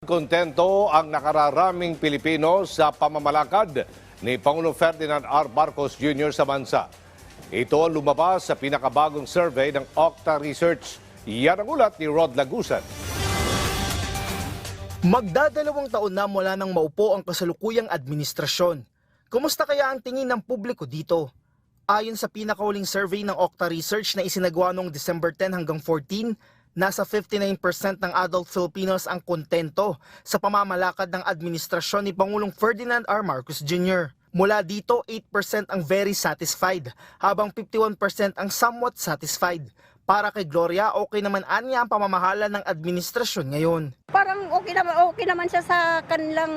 Kontento ang nakararaming Pilipino sa pamamalakad ni Pangulong Ferdinand R. Marcos Jr. sa bansa. Ito ang lumabas sa pinakabagong survey ng Octa Research. Yan ang ulat ni Rod Lagusan. Magdadalawang taon na mula nang maupo ang kasalukuyang administrasyon. Kumusta kaya ang tingin ng publiko dito? Ayon sa pinakauling survey ng Octa Research na isinagawa noong December 10 hanggang 14, nasa 59% ng adult Filipinos ang kontento sa pamamalakad ng administrasyon ni Pangulong Ferdinand R. Marcos Jr. Mula dito, 8% ang very satisfied, habang 51% ang somewhat satisfied. Para kay Gloria, okay naman anya ang pamamahala ng administrasyon ngayon. Parang okay naman, okay naman siya sa kanilang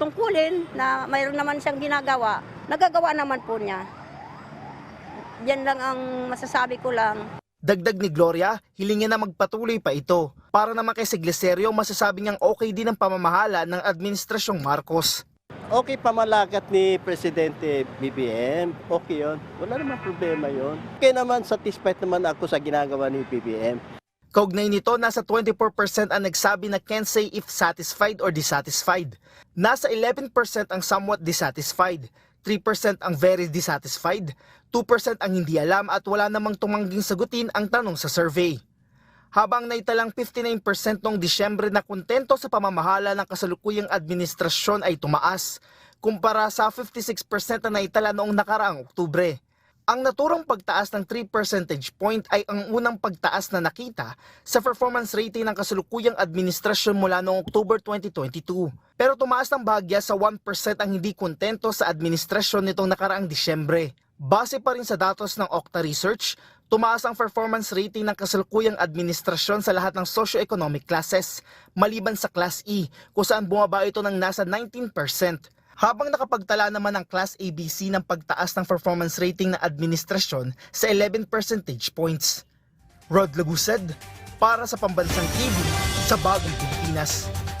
tungkulin na mayroon naman siyang ginagawa. Nagagawa naman po niya. Yan lang ang masasabi ko lang. Dagdag ni Gloria, hilingin na magpatuloy pa ito. Para naman kay Sigleserio, masasabi niyang okay din ang pamamahala ng Administrasyong Marcos. Okay pamalakat ni Presidente BBM, okay yun. Wala naman problema yun. Okay naman, satisfied naman ako sa ginagawa ni BBM. Kaugnay nito, nasa 24% ang nagsabi na can't say if satisfied or dissatisfied. Nasa 11% ang somewhat dissatisfied, 3% ang very dissatisfied, 2% ang hindi alam at wala namang tumangging sagutin ang tanong sa survey. Habang naitalang 59% noong Disyembre na kontento sa pamamahala ng kasalukuyang administrasyon ay tumaas, kumpara sa 56% na naitala noong nakaraang Oktubre. Ang naturang pagtaas ng 3 percentage point ay ang unang pagtaas na nakita sa performance rating ng kasalukuyang administrasyon mula noong October 2022. Pero tumaas ng bahagya sa 1% ang hindi kontento sa administrasyon nitong nakaraang Disyembre. Base pa rin sa datos ng Octa Research, tumaas ang performance rating ng kasalukuyang administrasyon sa lahat ng socio-economic classes, maliban sa Class E, kung saan bumaba ito ng nasa 19%. Habang nakapagtala naman ang Class ABC ng pagtaas ng performance rating ng administrasyon sa 11 percentage points. Rod Lagused, para sa Pambansang TV sa Bagong Pilipinas.